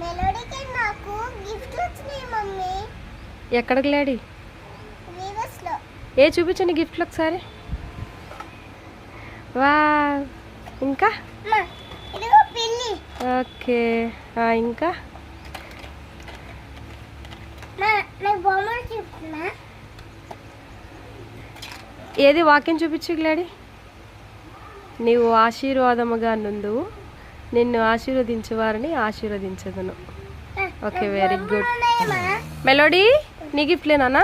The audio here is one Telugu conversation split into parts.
మెలోడీకి నాకు గిఫ్ట్లు వచ్చినాయి మమ్మీ. ఎక్కడికి లేడి? వీవర్స్లో ఏ చూపించండి గిఫ్ట్లు ఒకసారి? వా ఇంకా? అమ్మా ఇదిగో పిల్లి ఓకే. ఇంకా? ఏది వాక్యం చూపించు గ్లాడి నీవు ఆశీర్వాదముగా నుండు నిన్ను ఆశీర్వదించేవారిని ఆశీర్వదించదును. ఓకే వెరీ గుడ్ మెలోడీ నీ గిఫ్ట్లేనా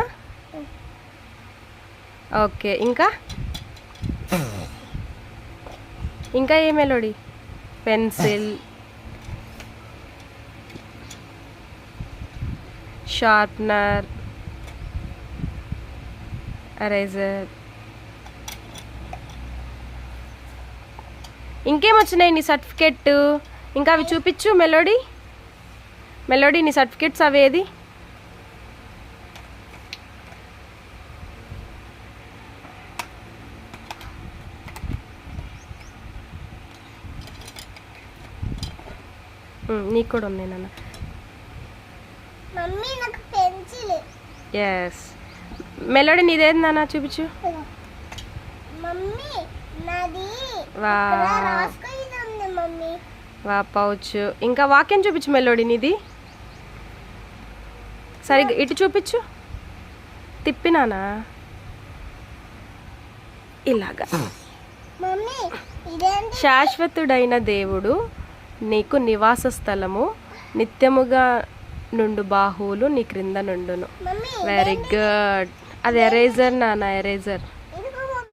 ఓకే ఇంకా? ఇంకా ఏ మెలోడీ పెన్సిల్ షార్ప్నర్ ఎరేజర్ ఇంకేం వచ్చినాయి నీ సర్టిఫికెట్ ఇంకా అవి చూపించు మెలోడీ? మెలోడీ నీ సర్టిఫికెట్స్ అవేది నీకు కూడా ఉన్నాయి నాన్న. మమ్మీ నాకు పెన్సిల్. ఎస్ మెలోడీ నీదేది నాన్న చూపించు మమ్మీ నాది వా వా పౌచ్. ఇంకా వాక్యం చూపించు మెలోడీ నీది. సరిగ్గా ఇటు చూపించు. తిప్పినానా? ఇలాగా. శాశ్వతుడైన దేవుడు నీకు నివాస స్థలము. నిత్యముగా నుండు బాహువులు నీ క్రింద నుండును. వెరీ గుడ్ అది ఎరేజర్ నాన్న ఎరేజర్.